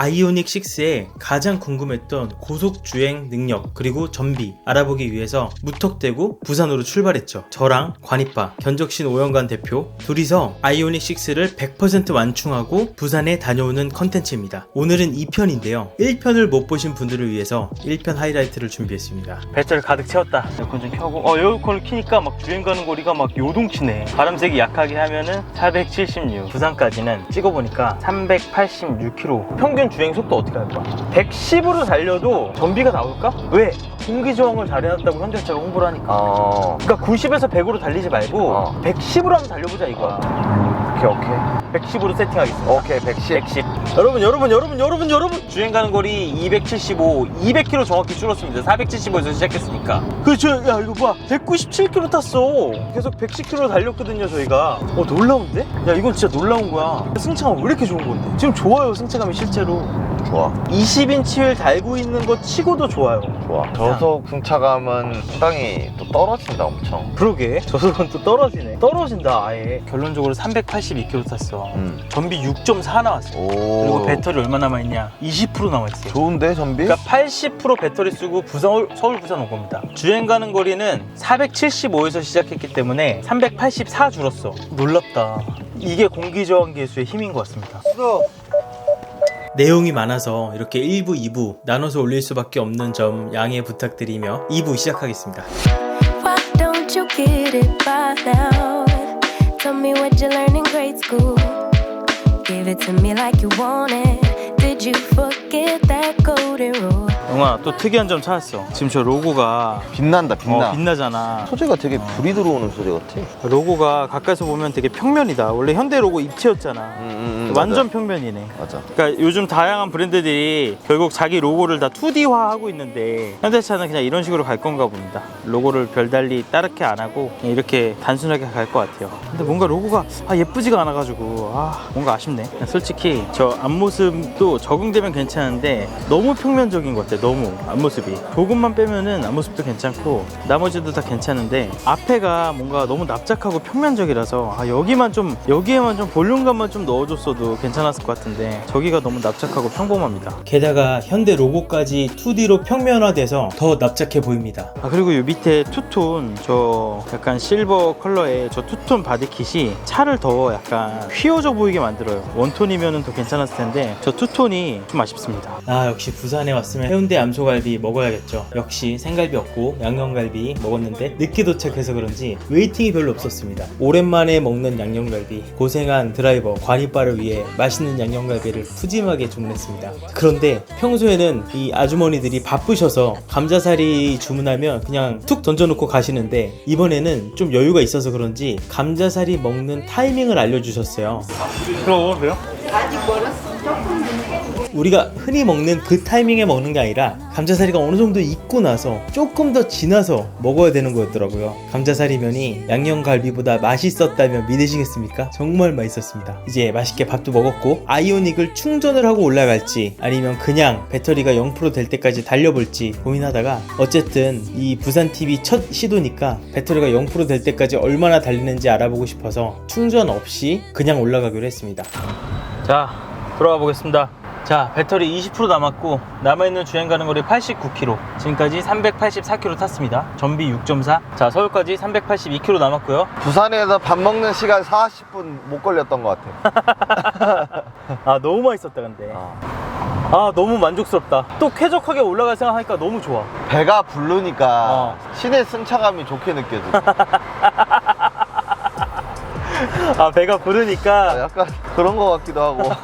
아이오닉 6의 가장 궁금했던 고속 주행 능력 그리고 전비 알아보기 위해서 무턱대고 부산으로 출발했죠. 저랑 관이빠, 견적신 오영관 대표 둘이서 아이오닉 6를 100% 완충하고 부산에 다녀오는 컨텐츠입니다. 오늘은 2편인데요. 1편을 못 보신 분들을 위해서 1편 하이라이트를 준비했습니다. 배터리 가득 채웠다. 에어컨 좀 켜고 어 에어컨을 키니까 막 주행 가는 거리가 막 요동치네. 바람색이 약하게 하면은 476. 부산까지는 찍어보니까 386km. 평균 주행 속도 어떻게 할 거야? 110으로 달려도 전비가 나올까? 왜? 공기 저항을 잘 해놨다고 현대차가 홍보를 하니까. 어. 그러니까 90에서 100으로 달리지 말고 어. 110으로 한번 달려보자 이거야. 오케이, 오케이. 110으로 세팅하겠습니다. 오케이, 110. 110. 여러분, 여러분, 여러분, 여러분, 여러분. 주행 가는 거리 275, 200km 정확히 줄었습니다. 475에서 시작했으니까. 그렇죠. 야, 이거 봐. 197km 탔어. 계속 110km 달렸거든요, 저희가. 어, 놀라운데? 야, 이건 진짜 놀라운 거야. 승차감 왜 이렇게 좋은 건데? 지금 좋아요, 승차감이 실제로. 좋아, 20인치 휠 달고 있는 거 치고도 좋아요. 좋아. 저속 승차감은 상당히 또 떨어진다, 엄청. 그러게. 저속은 또 떨어지네. 떨어진다, 아예. 결론적으로 382km 탔어. 음. 전비 6.4 나왔어. 오. 그리고 배터리 얼마 남아있냐? 20% 남아있어. 좋은데, 전비? 그러니까 80% 배터리 쓰고 부산, 서울 부산 온 겁니다. 주행 가는 거리는 475에서 시작했기 때문에 384 줄었어. 놀랍다. 이게 공기 저항 계수의 힘인 것 같습니다. 내용이 많아서 이렇게 1부, 2부 나눠서 올릴 수밖에 없는 점 양해 부탁드리며 2부 시작하겠습니다. Why don't you get it by now? Tell me what you learned in grade school. Give it to me like you want it. Did you forget that golden rule? 영아 또 특이한 점 찾았어. 지금 저 로고가 빛난다, 빛나. 어, 빛나잖아. 소재가 되게 불이 들어오는 소재 같아. 로고가 가까이서 보면 되게 평면이다. 원래 현대 로고 입체였잖아. 음, 음, 음, 완전 맞아. 평면이네. 맞아. 그러니까 요즘 다양한 브랜드들이 결국 자기 로고를 다 2D화 하고 있는데 현대차는 그냥 이런 식으로 갈 건가 봅니다. 로고를 별달리 따르게 안 하고 이렇게 단순하게 갈 것 같아요. 근데 뭔가 로고가 아, 예쁘지가 않아가지고 아 뭔가 아쉽네. 솔직히 저 앞모습도 적응되면 괜찮은데 너무 평면적인 것 같아. 너무 앞모습이 조금만 빼면은 앞모습도 괜찮고 나머지도 다 괜찮은데 앞에가 뭔가 너무 납작하고 평면적이라서 아 여기만 좀 여기에만 좀 볼륨감만 좀 넣어줬어도 괜찮았을 것 같은데 저기가 너무 납작하고 평범합니다. 게다가 현대 로고까지 2D로 평면화돼서 더 납작해 보입니다. 아 그리고 이 밑에 투톤 저 약간 실버 컬러의 저 투톤 바디킷이 차를 더 약간 휘어져 보이게 만들어요. 원톤이면은 더 괜찮았을 텐데 저 투톤이 좀 아쉽습니다. 아 역시 부산에 왔으면 해운대 암소갈비 먹어야겠죠. 역시 생갈비 없고 양념갈비 먹었는데 늦게 도착해서 그런지 웨이팅이 별로 없었습니다. 오랜만에 먹는 양념갈비 고생한 드라이버 관이빠를 위해 맛있는 양념갈비를 푸짐하게 주문했습니다. 그런데 평소에는 이 아주머니들이 바쁘셔서 감자살이 주문하면 그냥 툭 던져놓고 가시는데 이번에는 좀 여유가 있어서 그런지 감자살이 먹는 타이밍을 알려주셨어요. 그럼 왜요? 우리가 흔히 먹는 그 타이밍에 먹는 게 아니라 감자사리가 어느 정도 익고 나서 조금 더 지나서 먹어야 되는 거였더라고요. 감자사리면이 양념갈비보다 맛있었다면 믿으시겠습니까? 정말 맛있었습니다. 이제 맛있게 밥도 먹었고 아이오닉을 충전을 하고 올라갈지 아니면 그냥 배터리가 0%될 때까지 달려볼지 고민하다가 어쨌든 이 부산 TV 첫 시도니까 배터리가 0%될 때까지 얼마나 달리는지 알아보고 싶어서 충전 없이 그냥 올라가기로 했습니다. 자, 들어가 보겠습니다. 자, 배터리 20% 남았고 남아있는 주행 가는 거리 89km. 지금까지 384km 탔습니다. 전비 6.4. 자, 서울까지 382km 남았고요. 부산에서 밥 먹는 시간 40분 못 걸렸던 것 같아. 아, 너무 맛있었다 근데. 아. 아, 너무 만족스럽다. 또 쾌적하게 올라갈 생각하니까 너무 좋아. 배가 부르니까 어. 시내 승차감이 좋게 느껴져. 아, 배가 부르니까. 약간 그런 것 같기도 하고.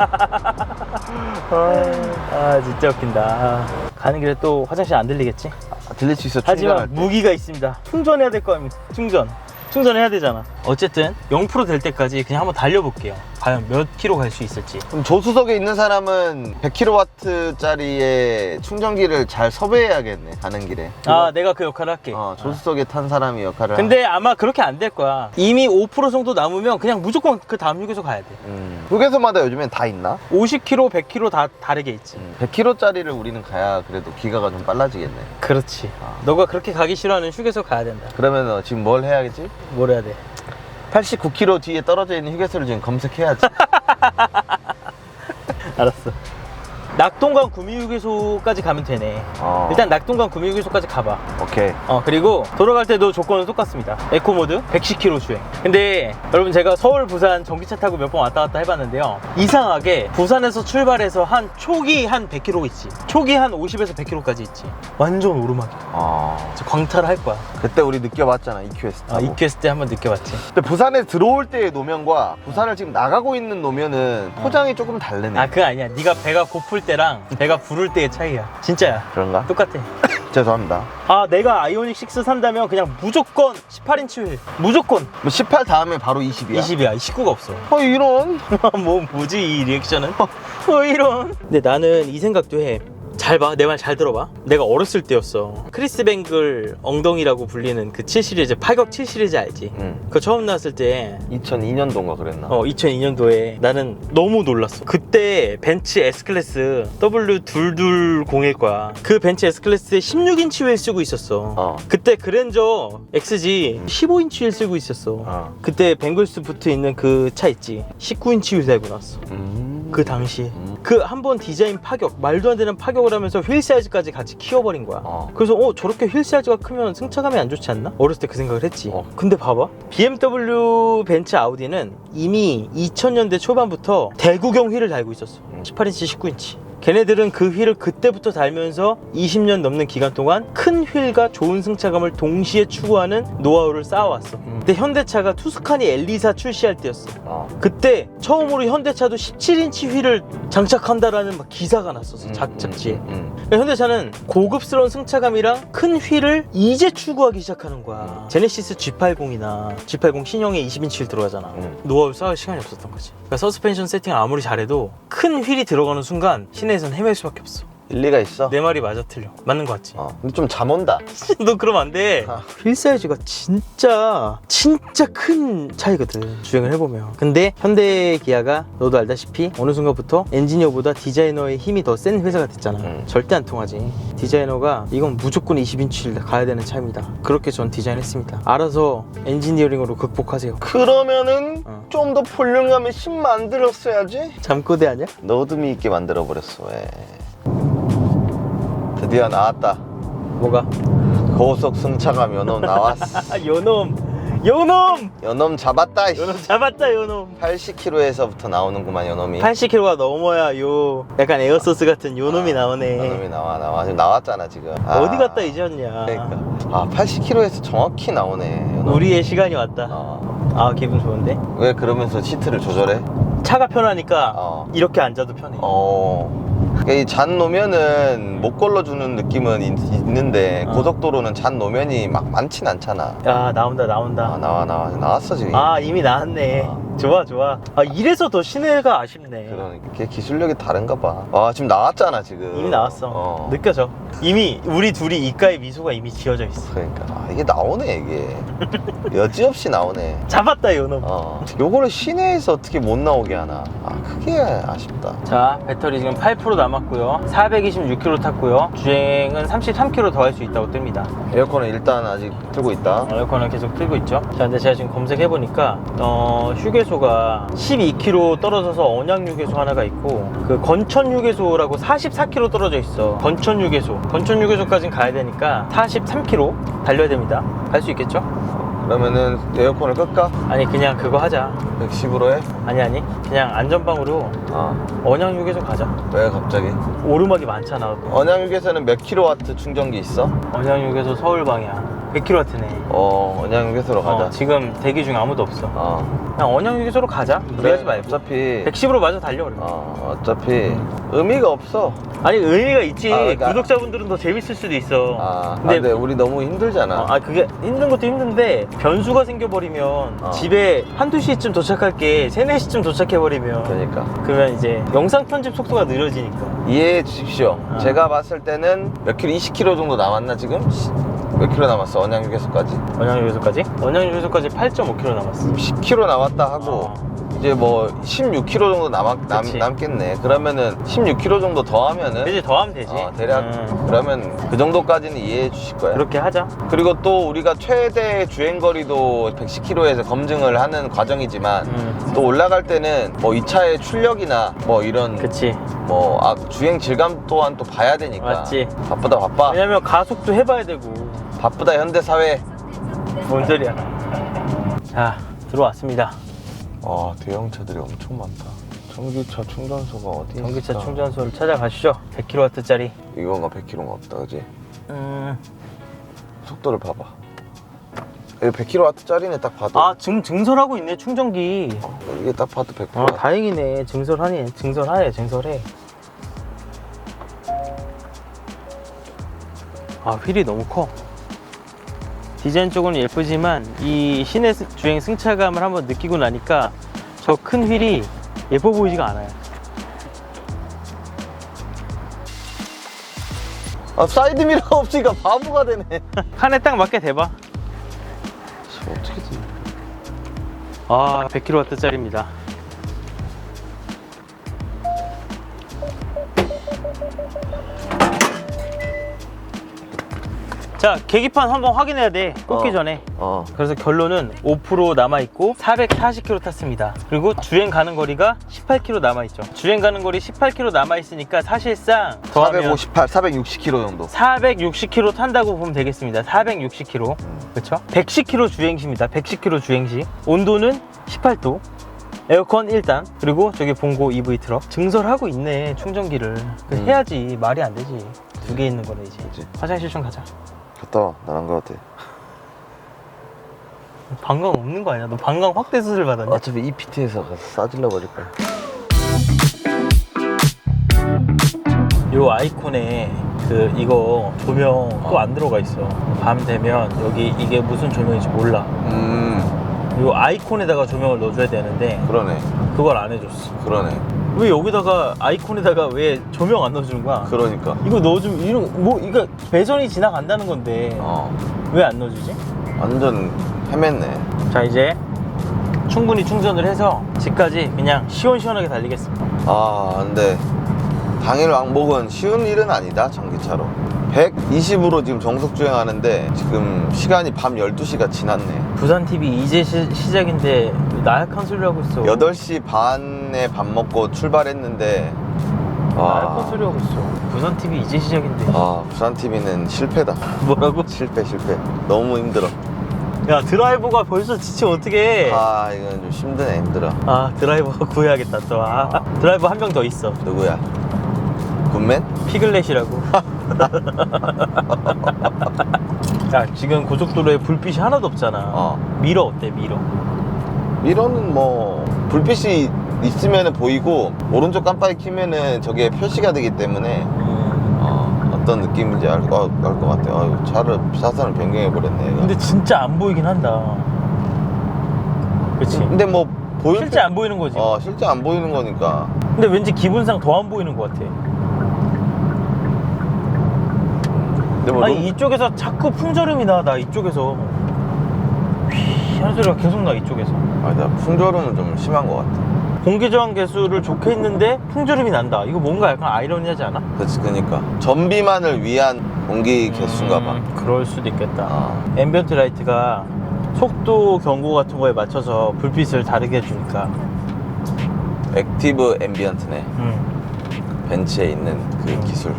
아, 진짜 웃긴다. 아, 가는 길에 또 화장실 안 들리겠지? 아, 들릴 수 있어. 하지만 충전할 때. 무기가 있습니다. 충전해야 될 거 아닙니까? 충전. 충전해야 되잖아. 어쨌든 0%될 때까지 그냥 한번 달려볼게요. 과연 몇 킬로 갈 수 있을지. 그럼 조수석에 있는 사람은 100kW짜리의 충전기를 잘 섭외해야겠네. 가는 길에. 아, 내가 그 역할을 할게. 어, 조수석에 탄 사람이 역할을. 근데 아마 그렇게 안 될 거야. 이미 5% 정도 남으면 그냥 무조건 그 다음 휴게소 가야 돼. 음. 휴게소마다 요즘엔 다 있나? 50km, 100km 다 다르게 있지. 음. 100kW짜리를 우리는 가야 그래도 기가가 좀 빨라지겠네. 그렇지. 아. 너가 그렇게 가기 싫어하는 휴게소 가야 된다. 그러면 어, 지금 뭘 해야겠지? 뭘 해야 돼? 89km 뒤에 떨어져 있는 휴게소를 지금 검색해야지. 알았어. 낙동강 구미휴게소까지 가면 되네. 어. 일단 낙동강 구미휴게소까지 가봐. 오케이. 어 그리고 돌아갈 때도 조건은 똑같습니다 에코모드 110km 주행 근데 여러분 제가 서울 부산 전기차 타고 몇 번 왔다 갔다 해봤는데요 이상하게 부산에서 출발해서 한 초기 한 100km 있지 초기 한 50에서 100km까지 있지 완전 오르막이야 어. 진짜 광탈을 할 거야 그때 우리 느껴봤잖아 EQS 아, 타고. EQS 때 한번 느껴봤지 근데 부산에 들어올 때의 노면과 부산을 지금 나가고 있는 노면은 포장이 조금 다르네. 아 그거 아니야 네가 배가 고플 때랑 배가 부를 때의 차이야 진짜야 그런가? 똑같아 죄송합니다. 아 내가 아이오닉 6 산다면 그냥 무조건 18인치 휠 무조건 뭐 18 다음에 바로 20이야. 20이야 19가 없어 어 이런. 뭐 뭐지 이 리액션은? 뭐 이런. 근데 나는 이 생각도 해. 잘 봐, 내 말 잘 들어봐. 내가 어렸을 때였어. 크리스 뱅글 엉덩이라고 불리는 그 7 시리즈, 파격 7 시리즈 알지? 응. 그거 처음 나왔을 때 2002년도인가 그랬나? 어, 2002년도에 나는 너무 놀랐어. 그때 벤츠 S클래스 W220일 거야. 그 벤츠 S클래스에 16인치 휠 쓰고 있었어. 어. 그때 그랜저 XG 15인치 휠 쓰고 있었어. 어. 그때 뱅글스 붙어 있는 그 차 있지. 19인치 휠 달고 나왔어. 음. 그 당시에 음. 그한 번 디자인 파격 말도 안 되는 파격을 하면서 휠 사이즈까지 같이 키워버린 거야 어. 그래서 어 저렇게 휠 사이즈가 크면 승차감이 안 좋지 않나? 어렸을 때 그 생각을 했지 어. 근데 봐봐 BMW 벤츠 아우디는 이미 2000년대 초반부터 대구경 휠을 달고 있었어 음. 18인치 19인치 걔네들은 그 휠을 그때부터 달면서 20년 넘는 기간 동안 큰 휠과 좋은 승차감을 동시에 추구하는 노하우를 쌓아왔어 음. 근데 현대차가 투스카니 엘리사 출시할 때였어 어. 그때 처음으로 현대차도 17인치 휠을 장착한다라는 막 기사가 났었어 음, 작, 잡지에 음, 음. 그러니까 현대차는 고급스러운 승차감이랑 큰 휠을 이제 추구하기 시작하는 거야 제네시스 G80이나 G80 신형에 20인치 휠 들어가잖아 음. 노하우 쌓을 시간이 없었던 거지 그러니까 서스펜션 세팅을 아무리 잘해도 큰 휠이 들어가는 순간 시내 에선 헤맬 수밖에 없어 일리가 있어. 내 말이 맞아 틀려 맞는 거 같지? 어. 근데 좀 잠 온다. 너 그러면 안돼 아. 휠 사이즈가 진짜 진짜 큰 차이거든 주행을 해보면 근데 현대 기아가 너도 알다시피 어느 순간부터 엔지니어보다 디자이너의 힘이 더 센 회사가 됐잖아 음. 절대 안 통하지 디자이너가 이건 무조건 20인치를 가야 되는 차입니다 그렇게 전 디자인했습니다 알아서 엔지니어링으로 극복하세요 그러면은 어. 좀 더 볼륨감이 심 만들었어야지. 잠꼬대 아니야? 너드미 있게 만들어 버렸어. 왜? 드디어 나왔다. 뭐가? 고속 승차감 연놈 나왔어. 아 요놈 요놈 연놈 잡았다. 이씨. 요놈 잡았다 요놈 80km에서부터 나오는구만 연놈이. 80km가 넘어야 요 약간 에어소스 같은 요놈이 아, 나오네 연놈이 나와 나와 지금 나왔잖아 지금. 아, 어디 갔다 잊었냐 그러니까. 아 80km에서 정확히 나오네. 연놈. 우리의 시간이 왔다 어. 아 기분 좋은데 왜 그러면서 시트를 조절해? 차가 편하니까 어. 이렇게 앉아도 편해 어. 이잔 놓으면은 못 걸러주는 느낌은 있, 는데 어. 고속도로는 잔 놓으면이 막 많진 않잖아. 야 나온다 아, 나온다 나와 나와 나왔어 지금. 아 이미 나왔네 어. 좋아 좋아 아 이래서 더 시내가 아쉽네 그러니까 걔 기술력이 다른가 봐. 아 지금 나왔잖아 지금. 이미 나왔어 어. 느껴져 이미 우리 둘이 입가에 미소가 이미 지어져 있어 그러니까 아, 이게 나오네 이게. 여지없이 나오네. 잡았다 요놈 어. 요거를 시내에서 어떻게 못 나오게 하나. 아 그게 아쉽다. 자 배터리 지금 8% 남았고요 426km 탔고요 주행은 33km 더 할 수 있다고 뜹니다 에어컨은 일단 아직 틀고 있다. 에어컨을 계속 틀고 있죠 자 근데 제가 지금 검색해보니까 어, 휴게 소가 12km 떨어져서 언양 휴게소 하나가 있고 그 건천 휴게소라고 44km 떨어져 있어 건천 휴게소 건천 휴게소까지 가야 되니까 43km 달려야 됩니다 갈 수 있겠죠? 그러면은 에어컨을 끌까? 아니 그냥 그거 하자 110으로 해? 아니 아니 그냥 안전방으로 아. 언양 휴게소 가자 왜 갑자기? 오르막이 많잖아 언양 휴게소는 몇 킬로와트 충전기 있어? 언양 휴게소 서울 방향 100kW네 어, 언양 휴게소로 가자. 어, 지금 대기 중에 아무도 없어 어. 그냥 언양 휴게소로 가자 무리하지 말고 어차피 110으로 마저 달려 그러면 어, 어차피 의미가 없어. 아니 의미가 있지 아, 그러니까- 구독자분들은 더 재밌을 수도 있어 아, 근데, 근데, 우리 너무 힘들잖아. 어, 아 그게 힘든 것도 힘든데 변수가 생겨버리면 어. 집에 한두 시쯤 도착할 게 세네 시쯤 도착해버리면 그러니까 그러면 이제 영상 편집 속도가 느려지니까 이해해 주십시오. 어. 제가 봤을 때는 몇 킬로, 20킬로 정도 남았나 지금? 시- 몇 킬로 남았어? 언양 휴게소까지? 언양유소까지? 언양유소까지 8.5km 남았어 10킬로 남았다 하고 어. 이제 뭐 16km 정도 남았, 남, 그치. 남겠네. 그러면은 16km 정도 더 하면은 이제 더 하면 되지. 어, 대략 음, 그러면 그 정도까지는 이해해 주실 거야. 그렇게 하자. 그리고 또 우리가 최대 주행 거리도 110km에서 검증을 하는 과정이지만 음. 또 올라갈 때는 뭐 이 차의 출력이나 뭐 이런 그치. 뭐 아, 주행 질감 또한 또 봐야 되니까 맞지. 바쁘다 바빠 왜냐면 가속도 해봐야 되고. 바쁘다 현대 사회 뭔 소리야. 자, 들어왔습니다. 아 대형 차들이 엄청 많다 전기차 충전소가 어디 전기차 있을까? 충전소를 찾아가시죠. 100kW짜리. 이건가 100km가 없다 그지 음. 속도를 봐봐 여기 100kW짜리네 딱 봐도 아, 증, 증설하고 있네, 충전기. 이게 딱 봐도 100kW 아, 다행이네. 증설하네. 증설하네, 증설해. 아, 휠이 너무 커. 디자인 쪽은 예쁘지만 이 시내 스- 주행 승차감을 한번 느끼고 나니까 저 큰 휠이 예뻐 보이지가 않아요. 아 사이드미러가 없으니까 바보가 되네 칸에 딱 맞게 대봐. 어떻게 돼 아, 100kW짜리입니다. 자, 계기판 한번 확인해야 돼. 꽂기 어. 전에. 어 그래서 결론은 5% 남아있고 440km 탔습니다. 그리고 주행 가는 거리가 18km 남아있죠. 주행 가는 거리 18km 남아있으니까 사실상 더하면 458, 460km 정도 460km 탄다고 보면 되겠습니다. 460km. 그렇죠? 110km 주행시입니다. 110km 주행시. 온도는 18도. 에어컨 1단. 그리고 저기 봉고 EV 트럭. 증설하고 있네, 충전기를. 그 음. 해야지. 말이 안 되지. 두 개 있는 거네, 이제. 그치. 화장실 좀 가자. 갔다 와 나랑 것 같아 방광 없는 거 아니야? 너 방광 확대 수술 받았냐? 어차피 EPT에서 가서 싸질러 버릴 거야 요 아이콘에 그 이거 조명 또 안 들어가 있어. 밤 되면 여기 이게 무슨 조명인지 몰라. 음 요 아이콘에다가 조명을 넣어줘야 되는데 그러네 그걸 안 해줬어. 그러네 왜 여기다가 아이콘에다가 왜 조명 안 넣어주는 거야? 그러니까 이거 넣어주면 이런 뭐 이거 배선이 지나간다는 건데 어 왜 안 넣어주지? 완전 헤맸네 자 이제 충분히 충전을 해서 집까지 그냥 시원시원하게 달리겠습니다. 아 근데 당일 왕복은 쉬운 일은 아니다 전기차로 120으로 지금 정속 주행하는데 지금 시간이 밤 12시가 지났네. 부산 TV 이제 시, 작인데 나약한 소리 하고 있어. 8시 반에 밥 먹고 출발했는데 나약한 아, 소리 하고 있어. 부산 TV 이제 시작인데. 아 부산 TV는 실패다. 뭐라고? 실패 실패. 너무 힘들어. 야 드라이버가 벌써 지치면 어떡해? 아 이건 좀 힘드네 힘들어. 아 드라이버 구해야겠다 또. 아, 드라이버 한 명 더 있어. 누구야? 굿맨? 피글렛이라고 야 지금 고속도로에 불빛이 하나도 없잖아 어 미러 어때 미러 미러는 뭐 불빛이 있으면 보이고 오른쪽 깜빡이 키면은 저게 표시가 되기 때문에 음, 어, 어떤 느낌인지 알 것 같아. 아유, 차를 사선을 변경해 버렸네. 얘가. 근데 진짜 안 보이긴 한다 그치 근데 뭐 보일 실제 안 보이는 거지 어 실제 안 보이는 거니까. 근데 왠지 기분상 더 안 보이는 것 같아 근데 뭐 아니 롱- 이쪽에서 자꾸 풍절음이 나 나 이쪽에서 휘 하는 소리가 계속 나 이쪽에서 아니 나 풍절음은 좀 심한 것 같아. 공기 저항 개수를 좋게 했는데 풍절음이 난다. 이거 뭔가 약간 아이러니하지 않아? 그렇지 그니까 전비만을 위한 공기 개수인가 봐. 음, 그럴 수도 있겠다. 아. 앰비언트 라이트가 속도 경고 같은 거에 맞춰서 불빛을 다르게 해주니까. 액티브 앰비언트네. 음. 벤츠에 있는 그 음. 기술.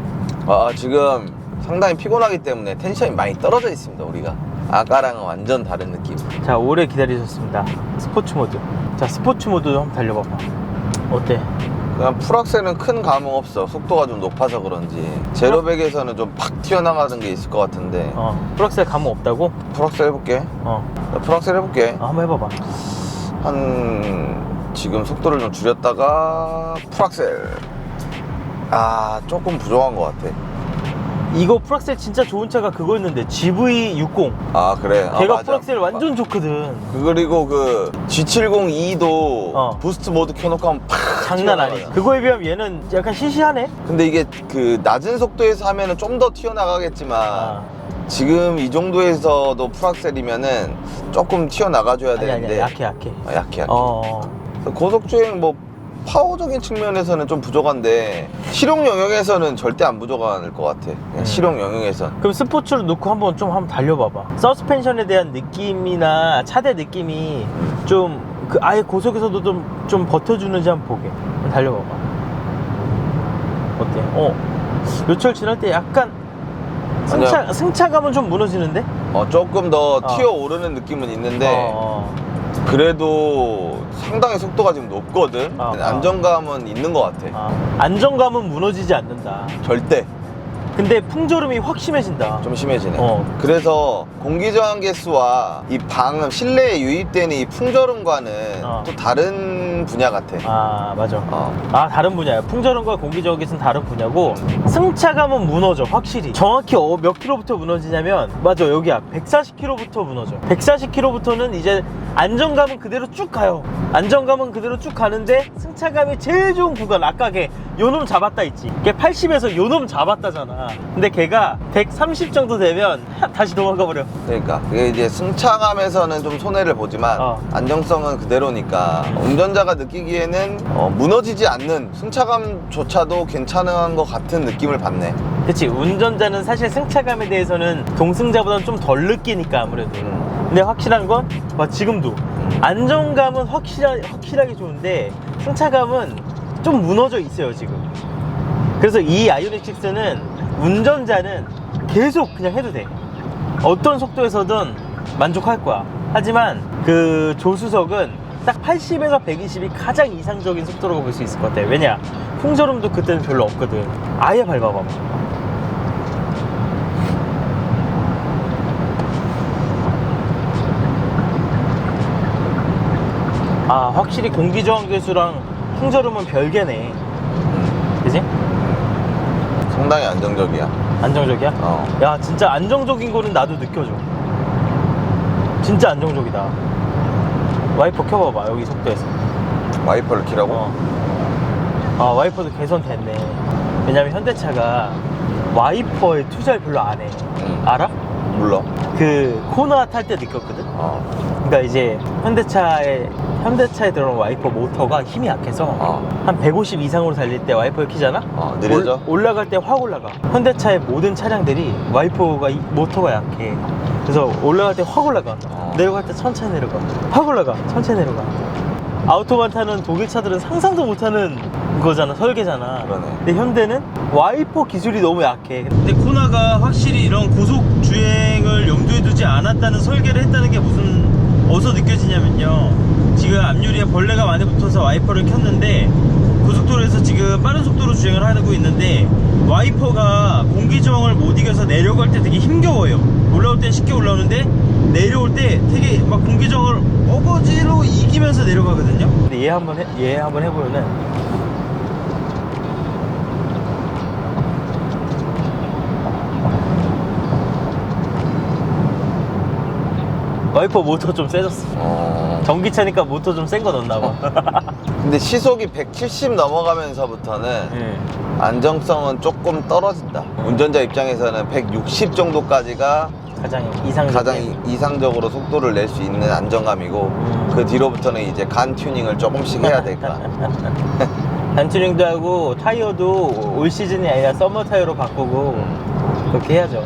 아 지금 상당히 피곤하기 때문에 텐션이 많이 떨어져 있습니다 우리가. 아까랑은 완전 다른 느낌. 자, 오래 기다리셨습니다. 스포츠 모드. 자, 스포츠 모드도 한번 달려봐봐. 어때? 그냥 풀악셀은 큰 감흥 없어. 속도가 좀 높아서 그런지. 제로백에서는 좀 팍 튀어나가는 게 있을 것 같은데. 어, 프락셀 감흥 없다고? 풀악셀 해볼게. 어, 나 풀악셀 해볼게. 어, 한번 해봐봐. 한 지금 속도를 좀 줄였다가 풀악셀. 아 조금 부족한 것 같아. 이거 프락셀 진짜 좋은 차가 그거였는데 GV60. 아 그래. 아, 걔가 맞아. 프락셀 완전 좋거든. 그- 그리고 그 G70E도 어. 부스트 모드 켜놓고 하면 팍 장난. 튀어나가잖아. 그거에 비하면 얘는 약간 시시하네? 근데 이게 그 낮은 속도에서 하면은 좀 더 튀어나가겠지만 아. 지금 이 정도에서도 풀악셀이면은 조금 튀어나가줘야 아니 되는데 아니 약해 약해. 아, 약해 약해 어. 고속주행 뭐 파워적인 측면에서는 좀 부족한데 실용 영역에서는 절대 안 부족할 것 같아. 그냥 음. 실용 영역에선. 그럼 스포츠로 놓고 한번 좀 한번 달려봐봐. 서스펜션에 대한 느낌이나 차대 느낌이 좀 그 아예 고속에서도 좀, 좀 버텨주는지 한번 보게. 달려봐봐. 어때? 어. 요철 지날 때 약간 승차, 승차감은 좀 무너지는데? 어, 조금 더 어. 튀어 오르는 느낌은 있는데 어, 그래도 상당히 속도가 지금 높거든. 어, 어. 안정감은 있는 것 같아. 어. 안정감은 무너지지 않는다. 절대 근데 풍절음이 확 심해진다. 좀 심해지네. 어. 그래서 공기저항 개수와 이 방음 실내에 유입되는 이 풍절음과는 어. 또 다른 분야 같아. 아, 맞아. 어. 아 다른 분야야. 풍절음과 공기저항은 다른 분야고 승차감은 무너져 확실히. 정확히 어, 몇 킬로부터 무너지냐면 맞아 여기야 140킬로부터 무너져. 140킬로부터는 이제 안정감은 그대로 쭉 가요. 안정감은 그대로 쭉 가는데 승차감이 제일 좋은 구간 아까 걔 요놈 잡았다 있지. 걔 80에서 요놈 잡았다잖아. 근데 걔가 130 정도 되면 다시 도망가 버려. 그러니까. 그게 이제 승차감에서는 좀 손해를 보지만 어. 안정성은 그대로니까 운전자가 느끼기에는 어, 무너지지 않는 승차감조차도 괜찮은 것 같은 느낌을 받네. 그치 운전자는 사실 승차감에 대해서는 동승자보다는 좀 덜 느끼니까 아무래도 음. 근데 확실한 건 봐, 지금도 안정감은 확실하, 확실하게 좋은데 승차감은 좀 무너져 있어요 지금 그래서 이 아이오닉 6는 운전자는 계속 그냥 해도 돼 어떤 속도에서든 만족할 거야 하지만 그 조수석은 딱 80에서 120이 가장 이상적인 속도라고 볼 수 있을 것 같아 왜냐 풍절음도 그때는 별로 없거든 아예 밟아봐 아 확실히 공기저항 개수랑 풍절음은 별개네 그지? 상당히 안정적이야. 안정적이야? 어. 야 진짜 안정적인 거는 나도 느껴져 진짜 안정적이다 와이퍼 켜봐봐 여기 속도에서 와이퍼를 키라고? 어. 아 와이퍼도 개선됐네 왜냐면 현대차가 와이퍼에 투자를 별로 안해 응. 알아? 몰라. 그 코나 탈때 느꼈거든 어. 그러니까 이제 현대차에 현대차에 들어온 와이퍼 모터가 힘이 약해서 어. 한 150 이상으로 달릴 때 와이퍼를 키잖아? 어, 느려져? 올, 라갈 때 확 올라가. 현대차의 모든 차량들이 와이퍼가 이- 모터가 약해. 그래서 올라갈 때 확 올라가. 어. 내려갈 때 천천히 내려가. 확 올라가. 천천히 내려가. 아우토반 타는 독일 차들은 상상도 못하는 거잖아. 설계잖아. 그러네. 근데 현대는 와이퍼 기술이 너무 약해. 근데 코나가 확실히 이런 고속 주행을 염두에 두지 않았다는 설계를 했다는 게 무슨 어디서 느껴지냐면요. 지금 앞유리에 벌레가 많이 붙어서 와이퍼를 켰는데 고속도로에서 지금 빠른 속도로 주행을 하고 있는데 와이퍼가 공기저항을 못 이겨서 내려갈 때 되게 힘겨워요. 올라올 땐 쉽게 올라오는데 내려올 때 되게 막 공기저항을 어거지로 이기면서 내려가거든요. 근데 얘 한번 해, 얘 한번 해보면은 와이퍼 모터 좀 세졌어. 어. 전기차니까 모터 좀 센 거 넣었나 봐. 근데 시속이 170 넘어가면서부터는 예. 안정성은 조금 떨어진다. 운전자 입장에서는 160 정도까지가 가장 이상적. 가장 이- 이상적으로 속도를 낼 수 있는 안정감이고 음. 그 뒤로부터는 이제 간 튜닝을 조금씩 해야 될까. 단튜닝도 하고 타이어도 올 시즌이 아니라 서머 타이어로 바꾸고 그렇게 해야죠.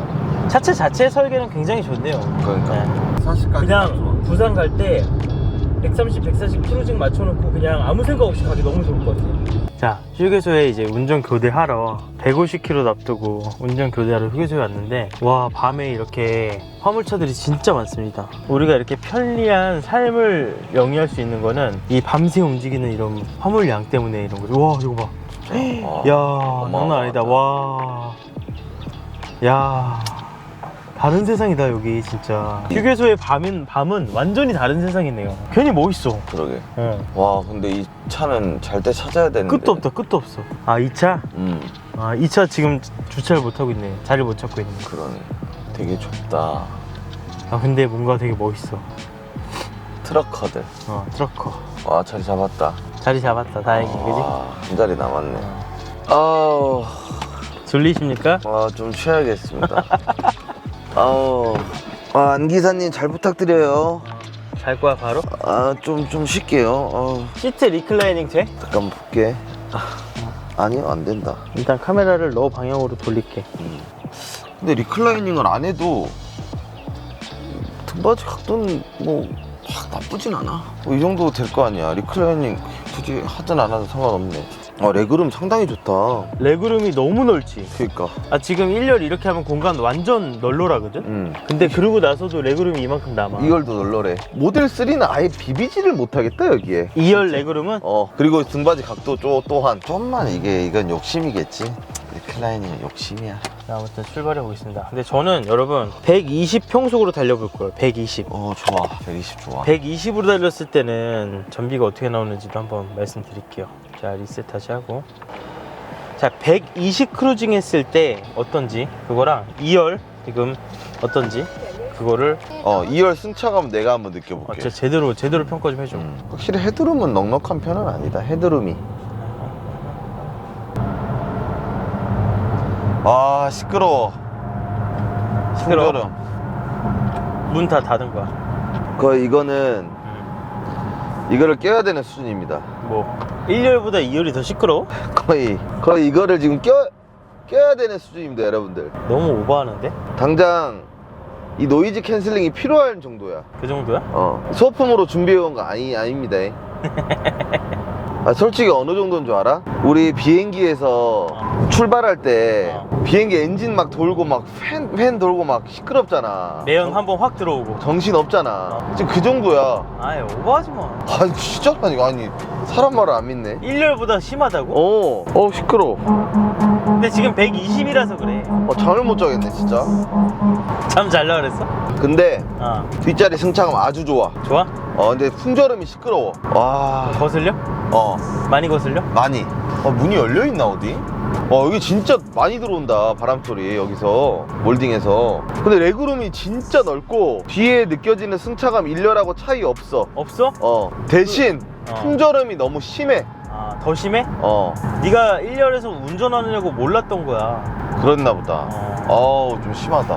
차체 자체 설계는 굉장히 좋네요. 그러니까. 네. 40까지 그냥 부산 갈 때 130, 140 크루징 맞춰놓고 그냥 아무 생각 없이 가기 너무 좋을 것 같아요. 자, 휴게소에 이제 운전 교대하러 150km 납두고 운전 교대하러 휴게소에 왔는데 와 밤에 이렇게 화물차들이 진짜 많습니다. 우리가 이렇게 편리한 삶을 영위할 수 있는 거는 이 밤새 움직이는 이런 화물량 때문에 이런 거죠. 와 이거 봐. 어. 야 장난 아니다. 와. 야. 다른 세상이다 여기 진짜 휴게소의 밤은 밤은 완전히 다른 세상이네요 괜히 멋있어 그러게. 어. 와 근데 이 차는 잘 때 찾아야 되는데. 끝도 없다 끝도 없어 아 이 차? 음 아 이 차 지금 주차를 못하고 있네 자리를 못 찾고 있네 그러네. 되게 좁다. 아 근데 뭔가 되게 멋있어 트럭커들. 어 트럭커 와 자리 잡았다. 자리 잡았다 다행히 그지? 와, 한 자리 남았네. 아우, 졸리십니까? 와, 좀 쉬어야겠습니다. 아우, 아, 안 기사님 잘 부탁드려요. 잘 거야 바로? 아 좀 좀 쉴게요. 어, 시트 리클라이닝 돼? 잠깐 볼게. 아니요 안 된다. 일단 카메라를 너 방향으로 돌릴게. 근데 리클라이닝을 안 해도 등받이 각도는 뭐 확 나쁘진 않아. 뭐이 정도 될 거 아니야. 리클라이닝 굳이 하든 안 하든 상관없네 아 레그룸 상당히 좋다. 레그룸이 너무 넓지. 그니까. 아 지금 1열 이렇게 하면 공간 완전 널널하거든? 음. 근데 그러고 나서도 레그룸이 이만큼 남아. 2열도 널널해. 모델 3는 아예 비비지를 못하겠다 여기에. 2열 레그룸은? 어 그리고 등받이 각도 또 또한 좀만 이게 이건 욕심이겠지. 리클라이닝은 욕심이야. 자, 아무튼 출발해 보겠습니다. 근데 저는 여러분 120 평속으로 달려볼 거예요 120 어 좋아. 120 좋아. 120으로 달렸을 때는 전비가 어떻게 나오는지도 한번 말씀드릴게요 자 리셋 다시 하고. 자 120 크루징 했을 때 어떤지 그거랑 2열 지금 어떤지 그거를 어 2열 승차감 내가 한번 어, 느껴볼게 진짜 제대로 제대로 평가 좀 해줘. 음, 확실히 헤드룸은 넉넉한 편은 아니다. 헤드룸이. 아 시끄러워. 시끄러워? 풍절음. 문다 닫은 거야. 거의 이거는 음. 이거를 껴야 되는 수준입니다. 뭐 1열보다 2열이 더 시끄러워? 거의 거의 이거를 지금 껴 껴야 되는 수준입니다 여러분들 너무 오버하는데? 당장 이 노이즈 캔슬링이 필요할 정도야 그 정도야? 어 소품으로 준비해온 거 아니 아닙니다 아 솔직히 어느 정도인 줄 알아? 우리 비행기에서 출발할 때 어. 비행기 엔진 막 돌고 막팬 팬 돌고 막 시끄럽잖아 매연 한 번 확 들어오고 정신 없잖아 어. 지금 그 정도야 아예 오버하지 마 아니 진짜라니 아니 사람 말을 안 믿네 1열보다 심하다고? 어, 어 시끄러. 근데 지금 120이라서 그래 어 잠을 못 자겠네 진짜. 잠 잘라 그랬어? 근데 아 뒷자리 승차감 아주 좋아. 좋아? 어 근데 풍절음이 시끄러워. 와, 거슬려? 어 많이 거슬려? 많이. 어 문이 열려 있나 어디? 어 여기 진짜 많이 들어온다 바람 소리 여기서 몰딩에서. 근데 레그룸이 진짜 넓고 뒤에 느껴지는 승차감 1열하고 차이 없어. 없어? 어 대신 어. 풍절음이 너무 심해. 아 더 심해? 어 네가 1열에서 운전하느냐고 몰랐던 거야 그렇나 보다. 어. 어우 좀 심하다.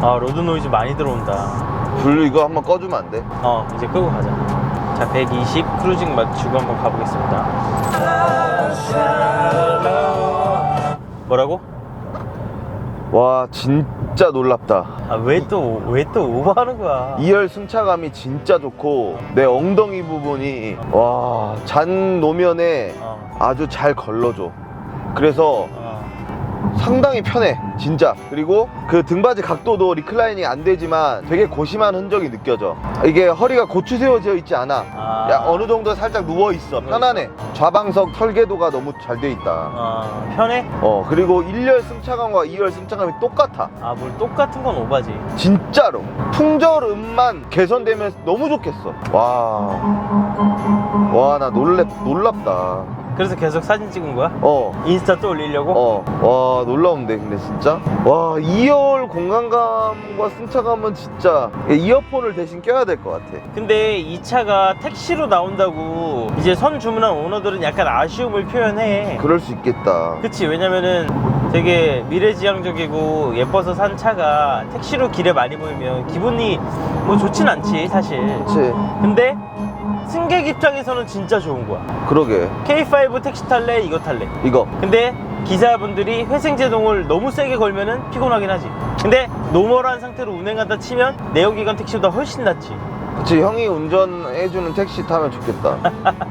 아 로드 노이즈 많이 들어온다 불 이거 한번 꺼주면 안 돼? 어 이제 끄고 가자 자 120 크루징 맞추고 한번 가보겠습니다 뭐라고? 와 진짜 놀랍다 아 왜 또 왜 또 오버하는 거야 2열 승차감이 진짜 좋고 내 엉덩이 부분이 와 잔 노면에 어, 아주 잘 걸러줘 그래서 어. 상당히 편해 진짜. 그리고 그 등받이 각도도 리클라이닝 안 되지만 되게 고심한 흔적이 느껴져. 이게 허리가 고추 세워져 있지 않아. 아. 야 어느 정도 살짝 누워 있어. 편안해. 좌방석 설계도가 너무 잘 돼 있다. 어, 편해? 어 그리고 1열 승차감과 2열 승차감이 똑같아. 아 뭘 똑같은 건 오바지. 진짜로. 풍절음만 개선되면 너무 좋겠어. 와 와 나 놀랍 놀랍다 그래서 계속 사진 찍은 거야? 어. 인스타 또 올리려고? 어, 와 놀라운데 근데 진짜? 와 2열 공간감과 승차감은 진짜 이어폰을 대신 껴야 될 것 같아. 근데 이 차가 택시로 나온다고 이제 선 주문한 오너들은 약간 아쉬움을 표현해. 그럴 수 있겠다. 그치 왜냐면은 되게 미래지향적이고 예뻐서 산 차가 택시로 길에 많이 보이면 기분이 뭐 좋진 않지 사실. 그치. 근데 승객 입장에서는 진짜 좋은 거야. 그러게. K5 택시 탈래 이거 탈래? 이거. 근데 기사분들이 회생제동을 너무 세게 걸면은 피곤하긴 하지. 근데 노멀한 상태로 운행하다 치면 내연기관 택시보다 훨씬 낫지. 그치 형이 운전해주는 택시 타면 좋겠다.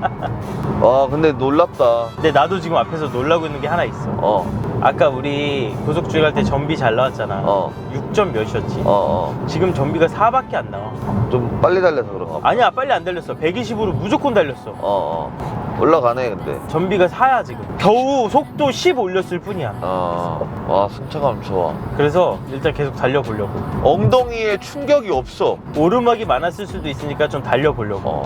와 근데 놀랍다. 근데 나도 지금 앞에서 놀라고 있는 게 하나 있어. 어 아까 우리 고속주행 할 때 전비 잘 나왔잖아 어. 6점 몇이었지 어, 어. 지금 전비가 4밖에 안 나와 좀 빨리 달려서 그런가 봐. 아니야 빨리 안 달렸어 120으로 무조건 달렸어 어, 어. 올라가네, 근데. 전비가 4야 지금 겨우 속도 10 올렸을 뿐이야 어, 와, 승차감 좋아. 그래서 일단 계속 달려보려고 엉덩이에 충격이 없어. 오르막이 많았을 수도 있으니까 좀 달려보려고 어.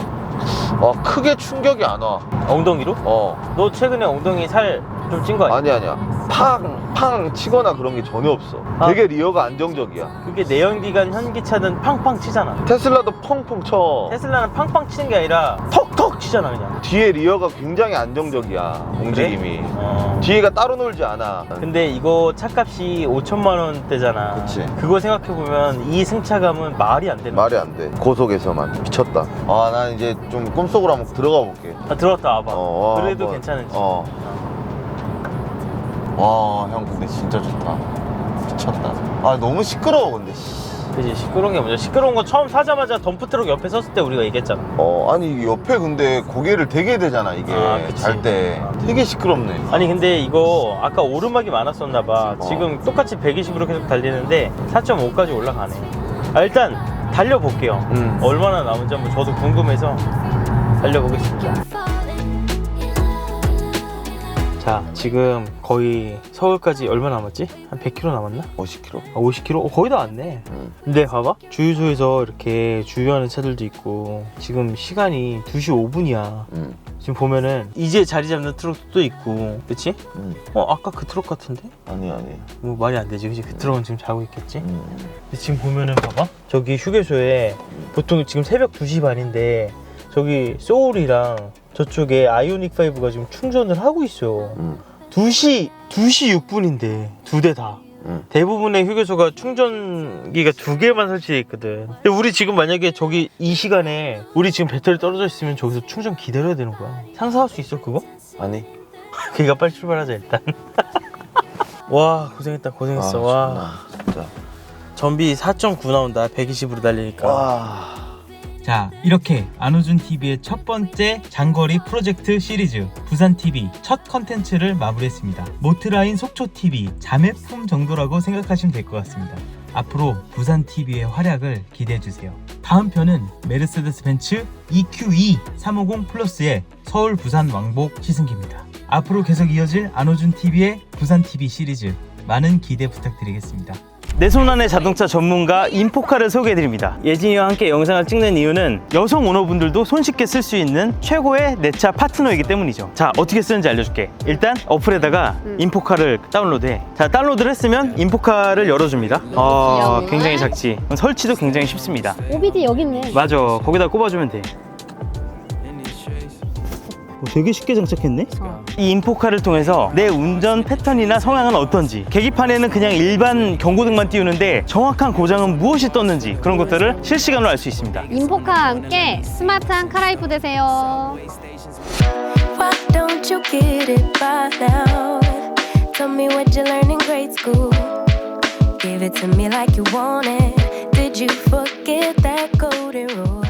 와, 크게 충격이 안 와. 엉덩이로? 어. 너 최근에 엉덩이 살 좀 찐 거 아니야? 아니, 아니야. 팡! 팡 치거나 그런 게 전혀 없어. 아. 되게 리어가 안정적이야. 그게 내연기관 현기차는 팡팡 치잖아. 테슬라도 펑펑 쳐. 테슬라는 팡팡 치는 게 아니라 턱턱 치잖아 그냥. 뒤에 리어가 굉장히 안정적이야. 움직임이. 어. 뒤에가 따로 놀지 않아. 근데 이거 차값이 5천만 원대잖아. 그치. 그거 생각해 보면 이 승차감은 말이 안 되는. 말이 안 돼. 고속에서만 미쳤다. 아, 난 이제 좀 꿈속으로 한번 들어가 볼게. 아, 들어왔다 와봐. 어, 어, 그래도 한번. 괜찮은지. 어. 와, 형 근데 진짜 좋다. 미쳤다. 아, 너무 시끄러워 근데. 그지 시끄러운 게 먼저 시끄러운 거 처음 사자마자 덤프 트럭 옆에 섰을 때 우리가 얘기했잖아. 어, 아니 옆에 근데 고개를 대게 되잖아 이게 아, 그치. 잘 때. 되게 시끄럽네. 아니 근데 이거 아까 오르막이 많았었나 봐. 어. 지금 똑같이 120으로 계속 달리는데 4.5까지 올라가네. 아 일단 달려볼게요. 음. 얼마나 남은지 한번 저도 궁금해서 달려보겠습니다. 자 지금 거의 서울까지 얼마 남았지? 한 100km 남았나? 50km. 아, 50km? 어, 거의 다 왔네. 음. 근데 봐봐 주유소에서 이렇게 주유하는 차들도 있고 지금 시간이 2시 5분이야. 음. 지금 보면은 이제 자리 잡는 트럭도 있고 그치? 음. 어 아까 그 트럭 같은데? 아니 아니. 뭐 말이 안 되지 그치? 그 트럭은 지금 자고 있겠지? 음. 근데 지금 보면은 봐봐 저기 휴게소에 보통 지금 새벽 2시 반인데 저기 소울이랑 저쪽에 아이오닉 5가 지금 충전을 하고 있어 음. 2시 2시 6분인데 두 대 다 음. 대부분의 휴게소가 충전기가 두 개만 설치돼 있거든 근데 우리 지금 만약에 저기 이 시간에 우리 지금 배터리 떨어져 있으면 저기서 충전 기다려야 되는 거야 상상할 수 있어 그거? 아니. 그니까 빨리 출발하자 일단 와 고생했다 고생했어 아, 와 정말, 진짜. 전비 4.9 나온다 120으로 달리니까 와. 자, 이렇게 안호준 TV의 첫 번째 장거리 프로젝트 시리즈 부산 TV 첫 컨텐츠를 마무리했습니다. 모트라인 속초 TV 자매품 정도라고 생각하시면 될 것 같습니다. 앞으로 부산 TV의 활약을 기대해 주세요. 다음 편은 메르세데스 벤츠 EQE 350 플러스의 서울 부산 왕복 시승기입니다. 앞으로 계속 이어질 안호준 TV의 부산 TV 시리즈 많은 기대 부탁드리겠습니다. 내 손안의 자동차 전문가 인포카를 소개해드립니다. 예진이와 함께 영상을 찍는 이유는 여성 오너분들도 손쉽게 쓸 수 있는 최고의 내 차 파트너이기 때문이죠. 자, 어떻게 쓰는지 알려줄게. 일단 어플에다가 인포카를 다운로드해. 자, 다운로드를 했으면 인포카를 열어줍니다. 어. 굉장히 작지. 설치도 굉장히 쉽습니다. OBD 여기 있네. 맞아. 거기다 꼽아주면 돼. 어, 되게 쉽게 장착했네? 어. 이 인포카를 통해서 내 운전 패턴이나 성향은 어떤지 계기판에는 그냥 일반 경고등만 띄우는데 정확한 고장은 무엇이 떴는지 그런 것들을 실시간으로 알 수 있습니다 인포카와 함께 스마트한 카라이프 되세요. Why don't you get it by now? Tell me what you learned in grade school. Give it to me like you want it. Did you forget that golden rule?